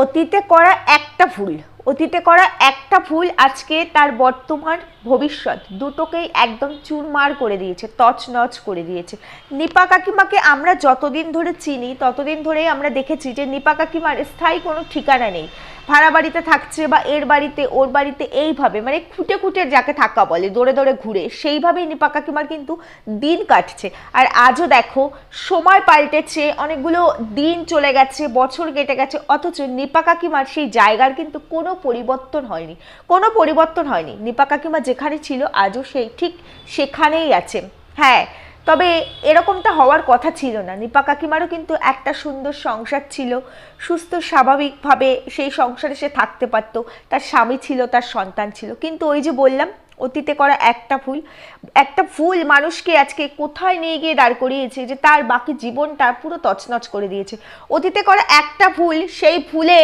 অতীতে করা একটা ভুল, অতীতে করা একটা ভুল আজকে তার বর্তমান ভবিষ্যৎ দুটোকেই একদম চুরমার করে দিয়েছে, তছনছ করে দিয়েছে। নিপা কাকিমাকে আমরা যতদিন ধরে চিনি, ততদিন ধরেই আমরা দেখেছি যে নিপা কাকিমার স্থায়ী কোনো ঠিকানা নেই। ভাড়া বাড়িতে থাকছে বা এর বাড়িতে, ওর বাড়িতে এইভাবে মানে খুঁটে খুঁটে যাকে থাকা বলে, দৌড়ে দৌড়ে ঘুরে, সেইভাবেই নিপা কাকিমার কিন্তু দিন কাটছে। আর আজও দেখো, সময় পাল্টেছে, অনেকগুলো দিন চলে গেছে, বছর কেটে গেছে, অথচ নিপা কাকিমার সেই জায়গার কিন্তু কোনো পরিবর্তন হয়নি। কোনো পরিবর্তন হয়নি। নিপা কাকিমা যেখানে ছিল, আজও সেই ঠিক সেখানেই আছে। হ্যাঁ তবে এরকমটা হওয়ার কথা ছিল না। নিপা কাকিমারও কিন্তু একটা সুন্দর সংসার ছিল। সুস্থ, স্বাভাবিকভাবে সেই সংসারে সে থাকতে পারতো। তার স্বামী ছিল, তার সন্তান ছিল। কিন্তু ওই যে বললাম অতীতে করা একটা ভুল। একটা ভুল মানুষকে আজকে কোথায় নিয়ে গিয়ে দাঁড় করিয়েছে যে তার বাকি জীবনটা পুরো তছনছ করে দিয়েছে। অতীতে করা একটা ভুল, সেই ভুলে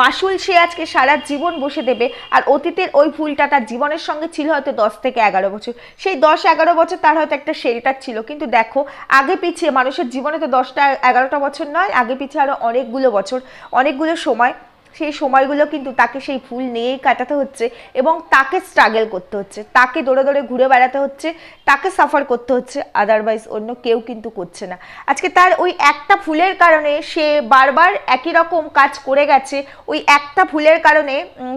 মাসুল সে আজকে সারা জীবন বসে দেবে আর অতীতের ওই ভুলটা তার জীবনের সঙ্গে ছিল হয়তো দশ থেকে এগারো বছর। সেই দশ এগারো বছর তার হয়তো একটা শেল্টার ছিল। কিন্তু দেখো, আগে পিছিয়ে মানুষের জীবনে তো দশটা এগারোটা বছর নয়, আগে পিছিয়ে আরও অনেকগুলো বছর, অনেকগুলো সময়। সেই সময়গুলো কিন্তু তাকে সেই ফুল নিয়েই কাটাতে হচ্ছে এবং তাকে স্ট্রাগল করতে হচ্ছে, তাকে দৌড়ে দৌড়ে ঘুরে বেড়াতে হচ্ছে, তাকে সাফার করতে হচ্ছে আদারওয়াইজ অন্য কেউ কিন্তু করছে না। আজকে তার ওই একটা ফুলের কারণে সে বারবার একই রকম কাজ করে গেছে, ওই একটা ফুলের কারণে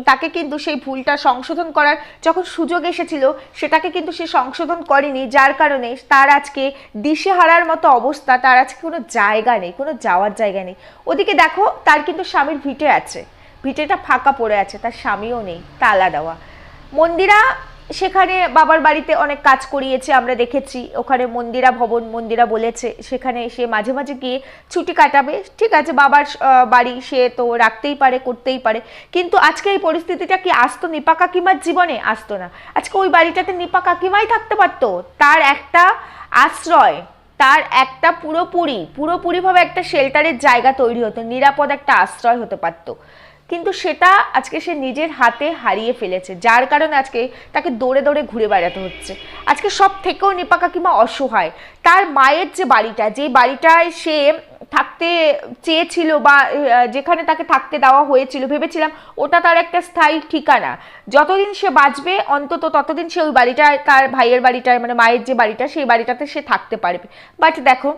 তাকে কিন্তু সেই ভুলটা সংশোধন করার যখন সুযোগ এসেছিল, সেটাকে কিন্তু সে সংশোধন করেনি, যার কারণে তার আজকে দিশে হারার মতো অবস্থা, তার আজকে কোনো জায়গা নেই, কোনো যাওয়ার জায়গা নেই। ওদিকে দেখো, তার কিন্তু স্বামীর ভিটে আছে। ভিটেটা ফাঁকা পড়ে আছে, তার স্বামীও নেই, তালা দেওয়া। মন্দিরা সেখানে বাবার বাড়িতে অনেক কাজ করিয়েছে, আমরা দেখেছি। ওখানে মন্দিরা ভবন, মন্দিরা বলেছে, সেখানে সে মাঝে মাঝে গিয়ে ছুটি কাটাবে। ঠিক আছে, বাবার বাড়ি সে তো রাখতেই পারে, করতেই পারে। কিন্তু আজকে এই পরিস্থিতিটা কি আসতো নিপা কাকিমার জীবনে? আসতো না। আজকে ওই বাড়িটাতে নিপা কাকিমাই থাকতে পারতো। তার একটা আশ্রয়, তার একটা পুরোপুরি, পুরোপুরিভাবে একটা শেল্টারের জায়গা তৈরি হতো, নিরাপদ একটা আশ্রয় হতে পারতো। কিন্তু সেটা আজকে সে নিজের হাতে হারিয়ে ফেলেছে, যার কারণে আজকে তাকে দৌড়ে দৌড়ে ঘুরে বেড়াতে হচ্ছে। আজকে সব থেকেও নিপা কাকিমা অসহায়, তার মায়ের যে বাড়িটা, যে বাড়িটায় সে থাকতে চেয়েছিল বা যেখানে তাকে থাকতে দেওয়া হয়েছিল, ভেবেছিলাম ওটা তার একটা স্থায়ী ঠিকানা। যতদিন সে বাঁচবে, অন্তত ততদিন সে ওই বাড়িটায়, তার ভাইয়ের বাড়িটায় মানে মায়ের যে বাড়িটা, সেই বাড়িটাতে সে থাকতে পারবে। বাট দেখো,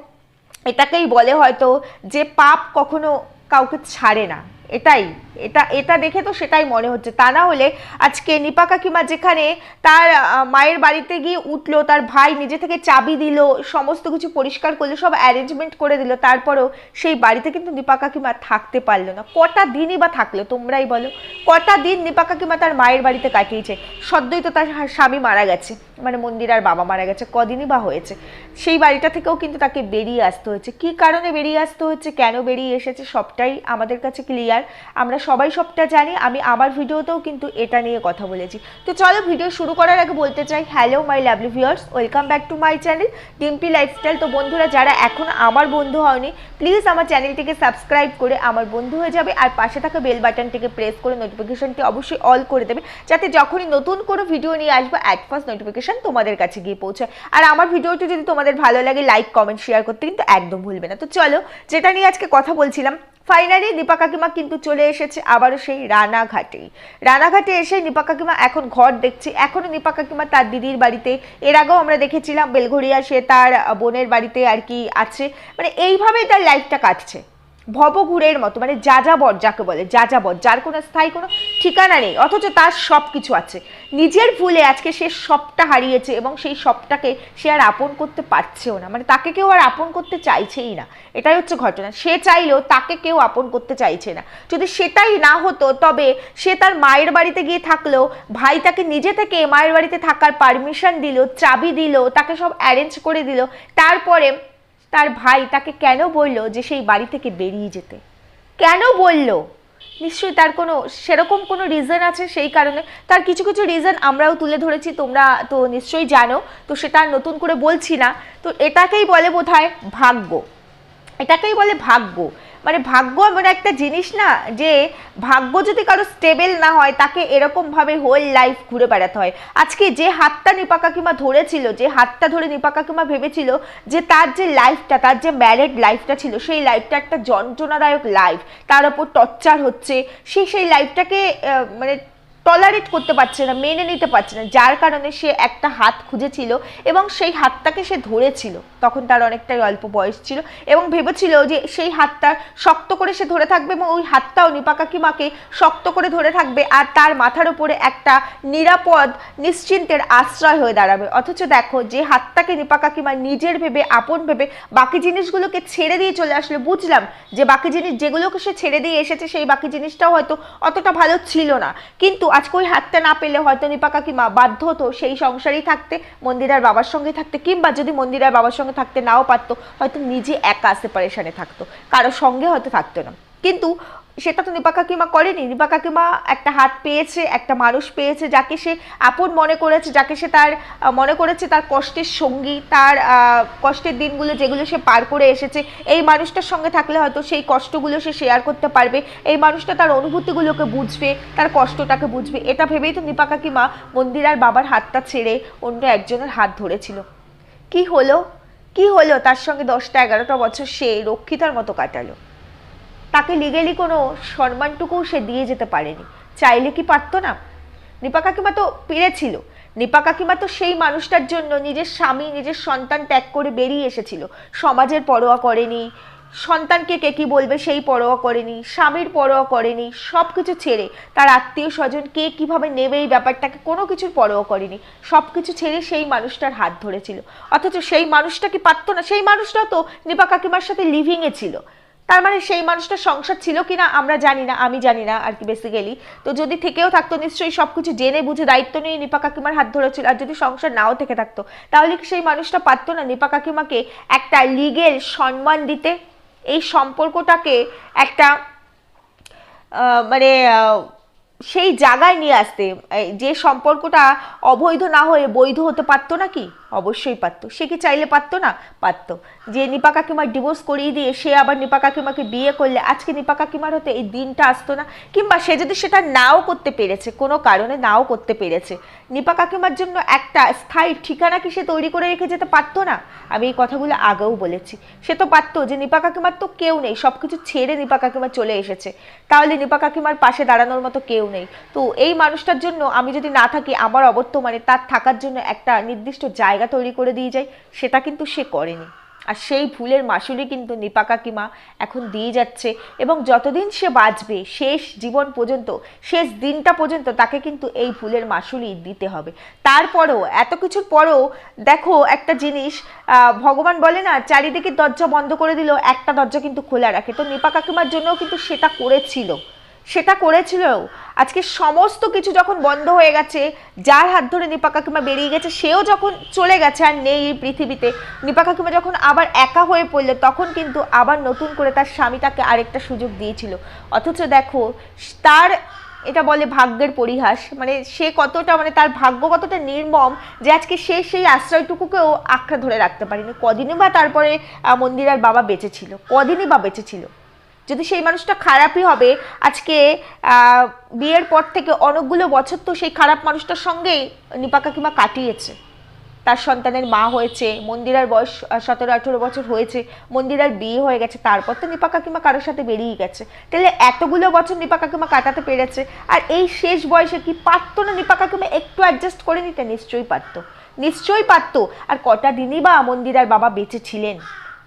এটাকেই বলে হয়তো যে পাপ কখনো কাউকে ছাড়ে না, এটাই। এটা এটা দেখে তো সেটাই মনে হচ্ছে। তা না হলে আজকে নিপা কাকিমা যেখানে তার মায়ের বাড়িতে গিয়ে উঠল, তার ভাই নিজে থেকে চাবি দিল, সমস্ত কিছু পরিষ্কার করল, সব অ্যারেঞ্জমেন্ট করে দিল, তারপরেও সেই বাড়িতে কিন্তু নিপা কাকিমা থাকতে পারল না। কটা দিনই বা থাকল, তোমরাই বলো। কটা দিন নিপা কাকিমা তার মায়ের বাড়িতে কাটিয়েছে? সদ্যই তো তার স্বামী মারা গেছে মানে মন্দির আর বাবা মারা গেছে, কদিনই বা হয়েছে। সেই বাড়িটা থেকেও কিন্তু তাকে বেরিয়ে আসতে হয়েছে। কি কারণে বেরিয়ে আসতে হচ্ছে কেন বেরিয়ে এসেছে, সবটাই আমাদের কাছে ক্লিয়ার আমরা সবাই সবটা জানি, আমি আমার ভিডিওতেও কিন্তু এটা নিয়ে কথা বলেছি। তো চলো ভিডিও শুরু করার আগে বলতে চাই hello my lovely viewers welcome back to my channel Dimpy lifestyle তো বন্ধুরা, যারা এখন আমার বন্ধু হয়নি প্লিজ আমার চ্যানেলটিকে সাবস্ক্রাইব করে আমার বন্ধু হয়ে যাবে, আর পাশে থাকা বেল বাটনটিকে প্রেস করে নোটিফিকেশনটি অবশ্যই অল করে দেবে, যাতে যখনই নতুন কোনো ভিডিও নিয়ে আসব অ্যাট ফার্স্ট নোটিফিকেশন তোমাদের কাছে গিয়ে পৌঁছায়। আর আমার ভিডিওটি যদি তোমাদের ভালো লাগে লাইক কমেন্ট শেয়ার করতে কিন্তু একদম ভুলবে না। তো চলো, যেটা নিয়ে আজকে কথা বলছিলাম ফাইনালি দীপা কাকিমা কিন্তু চলে এসেছে আবারও সেই রানাঘাটেই রানাঘাটে এসে দীপা কাকিমা এখন ঘর দেখছে। এখনও দীপা কাকিমা তার দিদির বাড়িতে। এর আগেও আমরা দেখেছিলাম বেলঘড়িয়া সে তার বোনের বাড়িতে আর কি আছে। মানে এইভাবেই তার লাইফটা কাটছে। ভবঘুরের মতো মানে যাযাবর যাকে বলে, যাযাবর, যার কোনো স্থায়ী কোনো ঠিকানা নেই, অথচ তার সব কিছু আছে। নিজের ভুলে আজকে সে সবটা হারিয়েছে এবং সেই সবটাকে সে আর আপন করতে পারছেও না। মানে তাকে কেউ আর আপন করতে চাইছেই না। এটাই হচ্ছে ঘটনা। সে চাইলেও তাকে কেউ আপন করতে চাইছে না। যদি সেটাই না হতো, তবে সে তার মায়ের বাড়িতে গিয়ে থাকলেও, ভাই তাকে নিজে থেকে মায়ের বাড়িতে থাকার পারমিশন দিল, চাবি দিল, তাকে সব অ্যারেঞ্জ করে দিল। তারপরে তার ভাই তাকে কেন বলল যে সেই বাড়ি থেকে বেরিয়ে যেতে? কেন বলল? নিশ্চয়ই তার কোনো, সেরকম কোনো রিজন আছে সেই কারণে। তার কিছু কিছু রিজন আমরাও তুলে ধরেছি, তোমরা তো নিশ্চয়ই জানো, তো সেটা নতুন করে বলছি না। তো এটাকেই বলে বোধহয় ভাগ্য। এটাকেই বলে ভাগ্য। মানে ভাগ্য এমন একটা জিনিস না যে ভাগ্য যদি কারও স্টেবেল না হয়, তাকে এরকমভাবে হোল লাইফ ঘুরে বেড়াতে হয়। আজকে যে হাতটা নিপা কাকিমা ধরেছিল, যে হাতটা ধরে নিপা কাকিমা ভেবেছিল যে তার যে লাইফটা তার যে ম্যারেড লাইফটা ছিল, সেই লাইফটা একটা যন্ত্রণাদায়ক লাইফ তার ওপর টর্চার হচ্ছে। সে সেই লাইফটাকে মানে টলারেট করতে পারছে না, মেনে নিতে পারছে না। যার কারণে সে একটা হাত খুঁজেছিল এবং সেই হাতটাকে সে ধরেছিল। তখন তার অনেকটাই অল্প বয়স ছিল এবং ভেবেছিল যে সেই হাতটা শক্ত করে সে ধরে থাকবে এবং ওই হাতটাও নিপা কাকিমাকে শক্ত করে ধরে থাকবে আর তার মাথার উপরে একটা নিরাপদ, নিশ্চিন্তের আশ্রয় হয়ে দাঁড়াবে। অথচ দেখো, যে হাতটাকে নিপা কাকিমা নিজের ভেবে, আপন ভেবে বাকি জিনিসগুলোকে ছেড়ে দিয়ে চলে আসলে, বুঝলাম যে বাকি জিনিস যেগুলোকে সে ছেড়ে দিয়ে এসেছে, সেই বাকি জিনিসটাও হয়তো অতটা ভালো ছিল না। কিন্তু আজকে ওই হাতটা না পেলে হয়তো নিপা কাকিমা বাধ্য হতো সেই সংসারেই থাকতে, মন্দিরার বাবার সঙ্গে থাকতে, কিংবা যদি মন্দিরার বাবার সঙ্গে থাকতে নাও পারতো, হয়তো নিজে একা সেপারেশনে থাকতো কারোর সঙ্গে হয়তো থাকতো না। কিন্তু সেটা তো নিপা কাকিমা করেনি। নিপা কাকিমা একটা হাত পেয়েছে, একটা মানুষ পেয়েছে যাকে সে আপন মনে করেছে, যাকে সে তার মনে করেছে তার কষ্টের সঙ্গী, তার কষ্টের দিনগুলো যেগুলো সে পার করে এসেছে, এই মানুষটার সঙ্গে থাকলে হয়তো সেই কষ্টগুলো সে শেয়ার করতে পারবে। এই মানুষটা তার অনুভূতিগুলোকে বুঝবে, তার কষ্টটাকে বুঝবে। এটা ভেবেই তো নিপা কাকিমা মন্দিরার বাবার হাতটা ছেড়ে অন্য একজনের হাত ধরেছিল। কি হলো? কি হলো? তার সঙ্গে দশটা এগারোটা বছর সে রক্ষিতার মতো কাটালো। তাকে লিগেলি কোনো সম্মানটুকুও সে দিয়ে যেতে পারেনি। চাইলে কি পারতো না? নিপা কাকিমা তো পেরেছিল নিপা কাকিমা তো সেই মানুষটার জন্য নিজের স্বামী, নিজের সন্তান ত্যাগ করে বেরিয়ে এসেছিল। সমাজের পরোয়া করেনি। সন্তানকে কে কি বলবে সেই পরোয়া করেনি। স্বামীর পরোয়া করেনি। সব কিছু ছেড়ে তার আত্মীয় স্বজন কে কীভাবে নেবে এই ব্যাপারটাকে কোনো কিছুর পরোয়া করেনি। সব কিছু ছেড়ে সেই মানুষটার হাত ধরেছিল। অথচ সেই মানুষটা কি পারতো না? সেই মানুষটাও তো নিপা কাকিমার সাথে লিভিংয়ে ছিল। তার মানে সেই মানুষটার সংসার ছিল কিনা আমরা জানি না, আমি জানি না আর কি বেসিক্যালি তো যদি থেকেও থাকতো, নিশ্চয়ই সব কিছু জেনে বুঝে দায়িত্ব নিয়ে নিপা কাকিমার হাত ধরেছিল, আর যদি সংসার নাও থেকে থাকতো, তাহলে কি সেই মানুষটা পারতো না নিপা কাকিমাকে একটা লিগেল সম্মান দিতে? এই সম্পর্কটাকে একটা মানে সেই জায়গায় নিয়ে আসতে। যে সম্পর্কটা অবৈধ না হয়ে বৈধ হতে পারতো নাকি? অবশ্যই পারতো। সে কি চাইলে পারতো না? পারতো। যে নিপা কাকিমার ডিভোর্স করিয়ে দিয়ে সে আবার নিপা কাকিমাকে বিয়ে করলে, আজকে নিপা কাকিমার হতে এই দিনটা আসতো না, কিংবা সে যদি সেটা নাও করতে পেরেছে, কোনো কারণে নাও করতে পেরেছে, নিপা কাকিমার জন্য একটা স্থায়ী ঠিকানা কি সে তৈরি করে রেখে যেতে পারতো না? আমি এই কথাগুলো আগেও বলেছি। সে তো পারতো যে নিপা কাকিমার তো কেউ নেই সব কিছু ছেড়ে নিপা কাকিমা চলে এসেছে। তাহলে নিপা কাকিমার পাশে দাঁড়ানোর মতো কেউ নেই। তো এই মানুষটার জন্য আমি যদি না থাকি, আমার অবর্তমানে তার থাকার জন্য একটা নির্দিষ্ট জায়গা তৈরি করে দিয়ে যাই সেটা কিন্তু সে করেনি। আর সেই ভুলের মাসুলি কিন্তু নিপা কাকিমা এখন দিয়ে যাচ্ছে এবং যতদিন সে বাঁচবে, শেষ জীবন পর্যন্ত, শেষ দিনটা পর্যন্ত তাকে কিন্তু এই ভুলের মাসুলি দিতে হবে। তারপরেও, এত কিছুর পরেও দেখো একটা জিনিস ভগবান বলে না, চারিদিকে দরজা বন্ধ করে দিল, একটা দরজা কিন্তু খোলা রাখে। তো নিপা কাকিমার জন্যও কিন্তু সেটা করেছিল। সেটা করেছিল আজকে সমস্ত কিছু যখন বন্ধ হয়ে গেছে, যার হাত ধরে নিপা কাকিমা বেরিয়ে গেছে, সেও যখন চলে গেছে আর নেই এই পৃথিবীতে, নিপা কাকিমা যখন আবার একা হয়ে পড়লে তখন কিন্তু আবার নতুন করে তার স্বামী তাকে আরেকটা সুযোগ দিয়েছিল। অথচ দেখো, তার এটা বলে ভাগ্যের পরিহাস মানে সে কতটা মানে তার ভাগ্য কতটা নির্মম যে আজকে সে সেই আশ্রয়টুকুকেও আঁকড়া ধরে রাখতে পারেনি। কদিনই বা তারপরে মন্দিরার বাবা বেঁচেছিল কদিনই বা বেঁচে ছিল। যদি সেই মানুষটা খারাপই হবে, আজকে বিয়ের পর থেকে অনেকগুলো বছর তো সেই খারাপ মানুষটার সঙ্গেই নিপা কাকিমা কাটিয়েছে। তার সন্তানের মা হয়েছে, মন্দিরার বয়স সতেরো, আঠেরো বছর হয়েছে, মন্দিরার বিয়ে হয়ে গেছে, তারপর তো নিপা কাকিমা কারোর সাথে বেরিয়ে গেছে। তাহলে এতগুলো বছর নিপা কাকিমা কাটাতে পেরেছে, আর এই শেষ বয়সে কি পারতো না নিপা কাকিমা একটু অ্যাডজাস্ট করে নিতে? নিশ্চয়ই পারতো। নিশ্চয়ই পারতো। আর কটা দিনই বা মন্দিরার বাবা বেঁচে ছিলেন।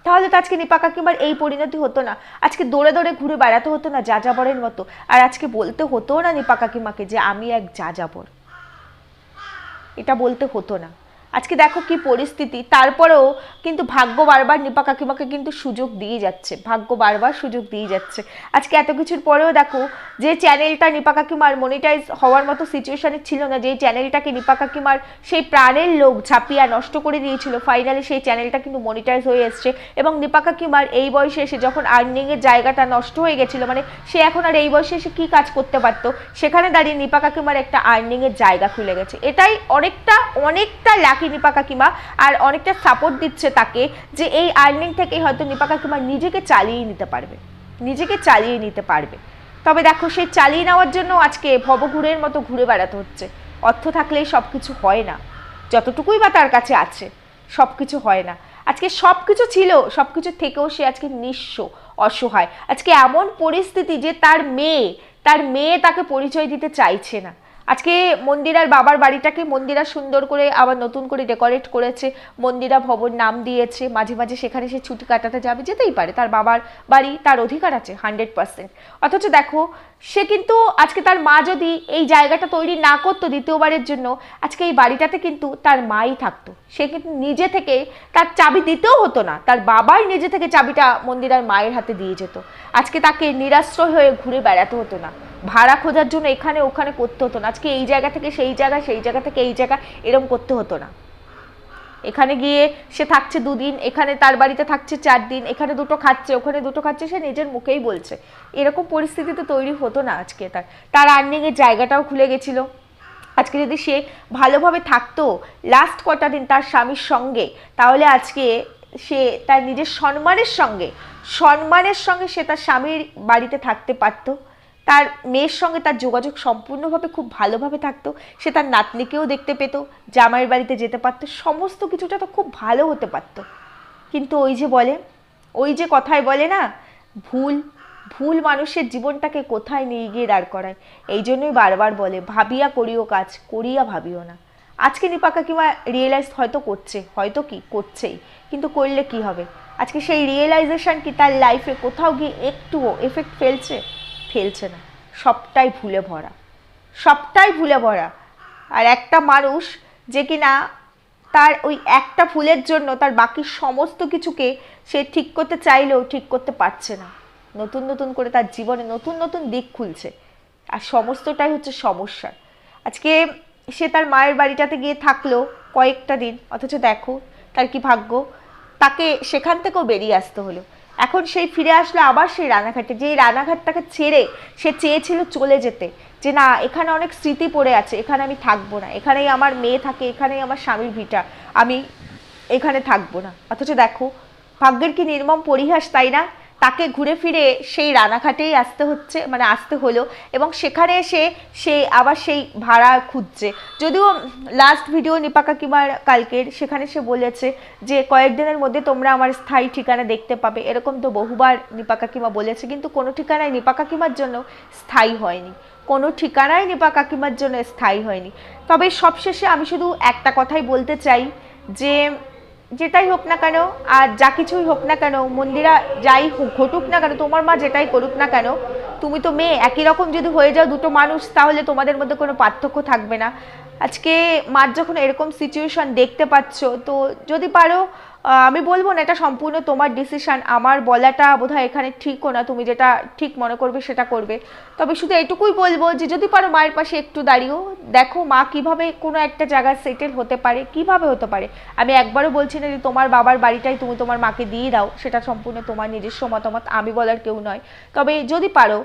তাহলে তো আজকে নিপা কাকিমার এই পরিণতি হতো না। আজকে দৌড়ে দৌড়ে ঘুরে বেড়াতে হতো না যা যাবরের মতো। আর আজকে বলতে হতো না নিপা কাকিমাকে যে আমি এক যা যাযাবর। এটা বলতে হতো না। আজকে দেখো কি পরিস্থিতি। তারপরেও কিন্তু ভাগ্য বারবার নিপা কাকিমাকে কিন্তু সুযোগ দিয়ে যাচ্ছে। ভাগ্য বারবার সুযোগ দিয়ে যাচ্ছে। আজকে এত কিছুর পরেও দেখো, যে চ্যানেলটা নিপা কাকিমার মনিটাইজ হওয়ার মতো সিচুয়েশনে ছিল না, যে চ্যানেলটাকে নিপা কাকিমার সেই প্রাণের লোক ঝাঁপিয়া নষ্ট করে দিয়েছিল ফাইনালি সেই চ্যানেলটা কিন্তু মনিটাইজ হয়ে এসছে এবং নিপা কাকিমার এই বয়সে এসে যখন আর্নিংয়ের জায়গাটা নষ্ট হয়ে গেছিল মানে সে এখন আর এই বয়সে এসে কী কাজ করতে পারতো, সেখানে দাঁড়িয়ে নিপা কাকিমার একটা আর্নিংয়ের জায়গা খুলে গেছে। এটাই অনেকটা অনেকটা লাকি নিপা কাকিমা আর অনেকটা সাপোর্ট দিচ্ছে তাকে যে এই আর্নিং থেকেই হয়তো নিপা কাকিমা নিজেকে চালিয়ে নিতে পারবে, নিজেকে চালিয়ে নিতে পারবে। তবে দেখো সেই চালিয়ে নেওয়ার জন্য আজকে ভবঘুরের মতো ঘুরে বেড়াতে হচ্ছে। অর্থ থাকলেই সব কিছু হয় না। যতটুকুই বা তার কাছে আছে সব কিছু হয় না। আজকে সব কিছু ছিল সব কিছু থেকেও সে আজকে নিঃস্ব, অসহায়। আজকে এমন পরিস্থিতি যে তার মেয়ে তার মেয়ে তাকে পরিচয় দিতে চাইছে না। আজকে মন্দিরার বাবার বাড়িটাকে মন্দিরা সুন্দর করে আবার নতুন করে ডেকোরেট করেছে, মন্দিরা ভবন নাম দিয়েছে, মাঝে মাঝে সেখানে সে ছুটি কাটাতে যাবে, যেতেই পারে, তার বাবার বাড়ি তার অধিকার আছে হান্ড্রেড পার্সেন্ট অথচ দেখো, সে কিন্তু আজকে তার মা যদি এই জায়গাটা তৈরি না করতো দ্বিতীয়বারের জন্য, আজকে এই বাড়িটাতে কিন্তু তার মাই থাকতো। সে কিন্তু নিজে থেকে তার চাবি দিতেও হতো না, তার বাবাই নিজে থেকে চাবিটা মন্দিরার মায়ের হাতে দিয়ে যেত। আজকে তাকে নিরাশ্রয় হয়ে ঘুরে বেড়াতে হতো না। ভাড়া খোঁজার জন্য এখানে, ওখানে করতে হতো না। আজকে এই জায়গা থেকে সেই জায়গা সেই জায়গা থেকে এই জায়গা এরকম করতে হতো না। এখানে গিয়ে সে থাকছে দুদিন, এখানে তার বাড়িতে থাকছে চার দিন এখানে দুটো খাচ্ছে, ওখানে দুটো খাচ্ছে, সে নিজের মুখেই বলছে। এরকম পরিস্থিতিতে তৈরি হতো না আজকে তার। তার আর্নিংয়ের জায়গাটাও খুলে গেছিল। আজকে যদি সে ভালোভাবে থাকতো লাস্ট কটা দিন তার স্বামীর সঙ্গে, তাহলে আজকে সে তার নিজের সম্মানের সঙ্গে সম্মানের সঙ্গে সে তার স্বামীর বাড়িতে থাকতে পারতো। তার মেয়ের সঙ্গে তার যোগাযোগ সম্পূর্ণভাবে খুব ভালোভাবে থাকতো। সে তার নাতনিকেও দেখতে পেতো, জামাইয়ের বাড়িতে যেতে পারতো, সমস্ত কিছুটা তো খুব ভালো হতে পারতো। কিন্তু ওই যে বলে, ওই যে কথায় বলে না, ভুল ভুল মানুষের জীবনটাকে কোথায় নিয়ে গিয়ে দাঁড় করায়? এই জন্যই বারবার বলে, ভাবিয়া করিও কাজ, করিয়া ভাবিও না। আজকে নিপা কাকিমা রিয়েলাইজ হয়তো করছে, হয়তো কি, করছেই, কিন্তু করলে কি হবে? আজকে সেই রিয়েলাইজেশন কি তার লাইফে কোথাও গিয়ে একটুও এফেক্ট ফেলছে? ফেলছে না। সবটাই ভুলে ভরা। সবটাই ভুলে ভরা। আর একটা মানুষ যে কিনা তার ওই একটা ফুলের জন্য তার বাকি সমস্ত কিছুকে সে ঠিক করতে চাইলেও ঠিক করতে পারছে না। নতুন নতুন করে তার জীবনে নতুন নতুন দিক খুলছে। আর সমস্তটাই হচ্ছে সমস্যা। আজকে সে তার মায়ের বাড়িটাতে গিয়ে থাকল কয়েকটা দিন। অথচ দেখো তার কি ভাগ্য? তাকে সেখান থেকেও বেরিয়ে আসতে হলো। এখন সেই ফিরে আসলো আবার সেই রানাঘাটে যে রানাঘাটটাকে ছেড়ে সে চেয়েছিল চলে যেতে, যে না, এখানে অনেক স্মৃতি পড়ে আছে, এখানে আমি থাকব না, এখানেই আমার মেয়ে থাকে, এখানেই আমার স্বামীর ভিটা, আমি এখানে থাকব না। অথচ দেখো, ভাগ্যের কি নির্মম পরিহাস, তাই না? তাকে ঘুরে ফিরে সেই রানাঘাটেই আসতে হচ্ছে মানে আসতে হলো এবং সেখানে এসে সে আবার সেই ভাড়া খুঁজছে। যদিও লাস্ট ভিডিও নিপা কাকিমার কালকের, সেখানে সে বলেছে যে কয়েকদিনের মধ্যে তোমরা আমার স্থায়ী ঠিকানা দেখতে পাবে। এরকম তো বহুবার নিপা কাকিমা বলেছে, কিন্তু কোনো ঠিকানায় নিপা কাকিমার জন্য স্থায়ী হয়নি। কোনো ঠিকানায় নিপা কাকিমার জন্য স্থায়ী হয়নি। তবে সবশেষে আমি শুধু একটা কথাই বলতে চাই যে যেটাই হোক না কেন, আর যা কিছুই হোক না কেন, মন্দিরা যাই ঘটুক না কেন, তোমার মা যেটাই করুক না কেন, তুমি তো মেয়ে, একই রকম যদি হয়ে যাও দুটো মানুষ, তাহলে তোমাদের মধ্যে কোনো পার্থক্য থাকবে না। আজকে মার যখন এরকম সিচুয়েশন দেখতে পাচ্ছ, তো যদি পারো আমি বলব না, এটা সম্পূর্ণ তোমার ডিসিশন আমার বলাটা বোধহয় এখানে ঠিকও না, তুমি যেটা ঠিক মনে করবে সেটা করবে। তবে শুধু এটুকুই বলব যে, যদি পারো মায়ের পাশে একটু দাঁড়িয়েও, দেখো মা কীভাবে কোনো একটা জায়গায় সেটেল হতে পারে, কীভাবে হতে পারে। আমি একবারও বলছি না যে, তোমার বাবার বাড়িটাই তুমি তোমার মাকে দিয়ে দাও, সেটা সম্পূর্ণ তোমার নিজস্ব মতামত, আমি বলার কেউ নয়। তবে যদি পারো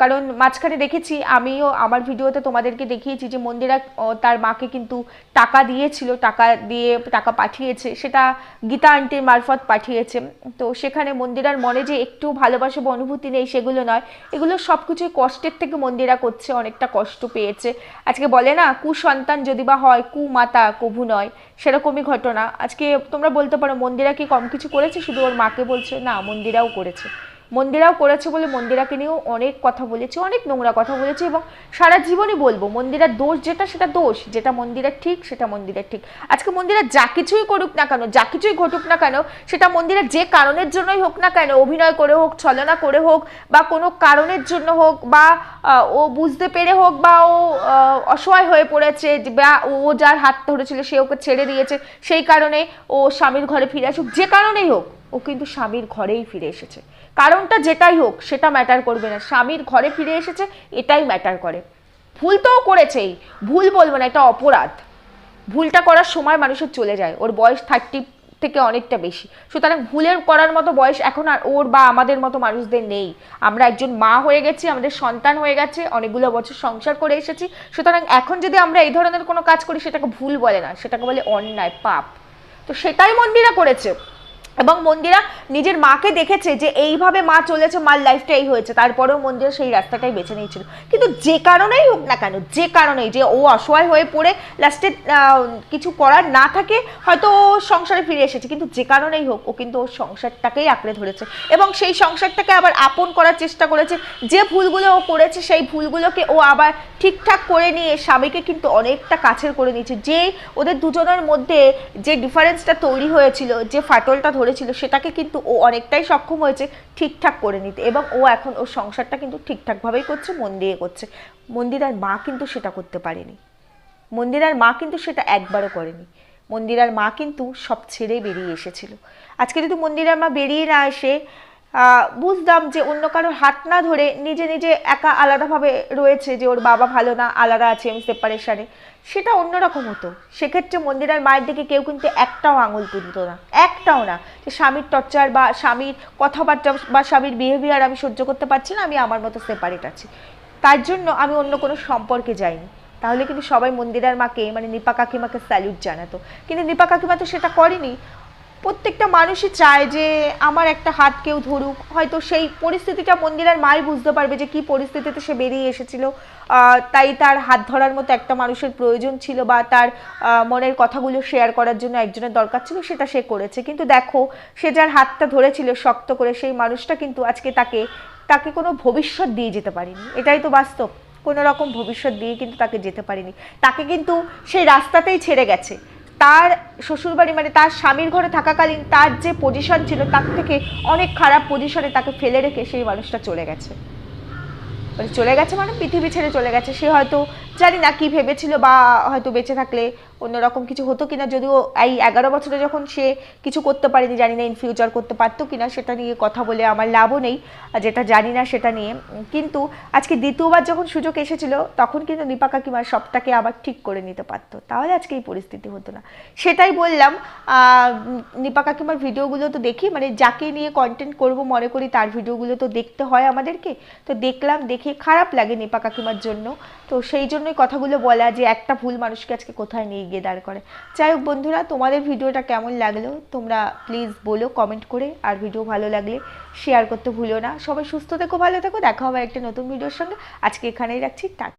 কারণ মাঝখানে দেখেছি, আমিও আমার ভিডিওতে তোমাদেরকে দেখিয়েছি যে মন্দিরা তার মাকে কিন্তু টাকা দিয়েছিল, টাকা দিয়ে টাকা পাঠিয়েছে, সেটা গীতা আন্টির মারফত পাঠিয়েছে। তো সেখানে মন্দিরার মনে যে একটু ভালোবাসা বা অনুভূতি নেই, সেগুলো নয়। এগুলো সব কিছুই কষ্টের থেকে মন্দিরা করছে, অনেকটা কষ্ট পেয়েছে। আজকে বলে না, কুসন্তান যদি বা হয়, কুমাতা কভু নয়, সেরকমই ঘটনা। আজকে তোমরা বলতে পারো, মন্দিরা কি কম কিছু করেছে? শুধু ওর মাকে বলছে, না, মন্দিরাও করেছে। মন্দিরাও করেছে বলে মন্দিরাকে নিয়েও অনেক কথা বলেছে, অনেক নোংরা কথা বলেছে এবং সারা জীবনই বলব, মন্দিরার দোষ যেটা সেটা দোষ, যেটা মন্দিরের ঠিক সেটা মন্দিরের ঠিক। আজকে মন্দিরা যা কিছুই করুক না কেন, যা কিছুই ঘটুক না কেন, সেটা মন্দিরের যে কারণের জন্যই হোক না কেন, অভিনয় করে হোক, ছলনা করে হোক, বা কোনো কারণের জন্য হোক, বা ও বুঝতে পেরে হোক, বা ও অসহায় হয়ে পড়েছে, বা ও যার হাত ধরেছিল সে ওকে ছেড়ে দিয়েছে, সেই কারণে ও স্বামীর ঘরে ফিরে আসুক, যে কারণেই হোক, ও কিন্তু স্বামীর ঘরেই ফিরে এসেছে। কারণটা যেটাই হোক, সেটা ম্যাটার করবে না। স্বামীর ঘরে ফিরে এসেছে, এটাই ম্যাটার করে। ভুল তো করেছেই। ভুল বলব না, এটা অপরাধ। ভুলটা করার সময় মানুষের চলে যায়। ওর বয়স থার্টি থেকে অনেকটা বেশি। সুতরাং ভুলের করার মতো বয়স এখন আর ওর বা আমাদের মতো মানুষদের নেই। আমরা একজন মা হয়ে গেছি, আমাদের সন্তান হয়ে গেছে, অনেকগুলো বছর সংসার করে এসেছি। সুতরাং এখন যদি আমরা এই ধরনের কোনো কাজ করি, সেটাকে ভুল বলে না। সেটাকে বলে অন্যায়, পাপ। তো সেটাই মন্দিরা করেছে। এবং মন্দিরা নিজের মাকে দেখেছে যে এইভাবে মা চলেছে, মার লাইফটা এই হয়েছে। তারপরেও মন্দিরা সেই রাস্তাটাই বেছে নিয়েছিল। কিন্তু যে কারণেই হোক না কেন, যে কারণেই যে ও অসহায় হয়ে পড়ে লাস্টে কিছু করার না থাকে, হয়তো ও সংসারে ফিরে এসেছে। কিন্তু যে কারণেই হোক, ও কিন্তু ওর সংসারটাকেই আঁকড়ে ধরেছে। এবং সেই সংসারটাকে আবার আপন করার চেষ্টা করেছে। যে ভুলগুলো ও করেছে, সেই ভুলগুলোকে ও আবার ঠিকঠাক করে নিয়ে স্বামীকে কিন্তু অনেকটা কাছের করে নিয়েছে। যে ওদের দুজনের মধ্যে যে ডিফারেন্সটা তৈরি হয়েছিল, যে ফাটলটা ধরেছিল, সেটাকে কিন্তু ও অনেকটাই সক্ষম হয়েছে ঠিকঠাক করে নিতে এবং ও এখন ওর সংসারটা কিন্তু ঠিকঠাকভাবেই করছে, মন দিয়ে করছে। মন্দিরার মা কিন্তু সেটা করতে পারেনি। মন্দিরার মা কিন্তু সেটা একবারও করেনি। মন্দিরার মা কিন্তু সব ছেড়ে বেরিয়ে এসেছিল। আজকে যদি মন্দিরার মা বেরিয়ে না এসে বুঝতাম যে অন্য কারোর হাত না ধরে নিজে নিজে একা আলাদাভাবে রয়েছে যে ওর বাবা ভালো না, আলাদা আছে আমি সেপারেশনে সেটা অন্যরকম হতো। সেক্ষেত্রে মন্দিরার মায়ের দিকে কেউ কিন্তু একটাও আঙুল তুলতো না, একটাও না যে স্বামীর টর্চার বা স্বামীর কথাবার্তা বা স্বামীর বিহেভিয়ার আমি সহ্য করতে পারছি না, আমি আমার মতো সেপারেট আছি। তার জন্য আমি অন্য কোনো সম্পর্কে যাইনি। তাহলে কিন্তু সবাই মন্দিরার মাকে মানে নিপা কাকিমাকে স্যালুট জানাতো। কিন্তু নিপা কাকিমা তো সেটা করেনি। প্রত্যেকটা মানুষই চায় যে আমার একটা হাত কেউ ধরুক। হয়তো সেই পরিস্থিতিটা মন্দিরার মাই বুঝতে পারবে যে কি পরিস্থিতিতে সে বেরিয়ে এসেছিল। তাই তার হাত ধরার মতো একটা মানুষের প্রয়োজন ছিল বা তার মনের কথাগুলো শেয়ার করার জন্য একজনের দরকার ছিল, সেটা সে করেছে। কিন্তু দেখো, সে যার হাতটা ধরেছিল শক্ত করে, সেই মানুষটা কিন্তু আজকে তাকে তাকে কোনো ভবিষ্যৎ দিয়ে যেতে পারেনি। এটাই তো বাস্তব। কোনো রকম ভবিষ্যৎ দিয়ে কিন্তু তাকে যেতে পারেনি। তাকে কিন্তু সেই রাস্তাতেই ছেড়ে গেছে। তার শ্বশুরবাড়ি মানে তার স্বামীর ঘরে থাকাকালীন তার যে পজিশন ছিল, তার থেকে অনেক খারাপ পজিশনে তাকে ফেলে রেখে সেই মানুষটা চলে গেছে। মানে চলে গেছে মানে পৃথিবী ছেড়ে চলে গেছে। সে হয়তো জানি না কি ভেবেছিল বা হয়তো বেঁচে থাকলে অন্যরকম কিছু হতো কিনা, যদিও এই এগারো বছরে যখন সে কিছু করতে পারেনি, জানি না ইন ফিউচার করতে পারতো কিনা, সেটা নিয়ে কথা বলে আমার লাভও নেই, যেটা জানি না সেটা নিয়ে। কিন্তু আজকে দ্বিতীয়বার যখন সুযোগ এসেছিল, তখন কিন্তু নিপা কাকিমার সবটাকে আবার ঠিক করে নিতে পারতো। তাহলে আজকে এই পরিস্থিতি হতো না। সেটাই বললাম নিপা কাকিমার ভিডিওগুলো তো দেখি মানে যাকে নিয়ে কন্টেন্ট করব মনে করি, তার ভিডিওগুলো তো দেখতে হয় আমাদেরকে। তো দেখলাম, দেখে খারাপ লাগে নিপা কাকিমার জন্য। তো সেই জন্যই কথাগুলো বলা যে একটা ভুল মানুষকে আজকে কোথায় নিয়ে গিয়ে দাঁড় করে। যাই হোক বন্ধুরা, তোমাদের ভিডিওটা কেমন লাগল? তোমরা প্লিজ বলো কমেন্ট করে। আর ভিডিও ভালো লাগলে শেয়ার করতে ভুলো না। সবাই সুস্থ থেকো, ভালো থেকো। দেখা হবে একটা নতুন ভিডিওর সঙ্গে। আজকে এখানেই রাখছি। টাটা।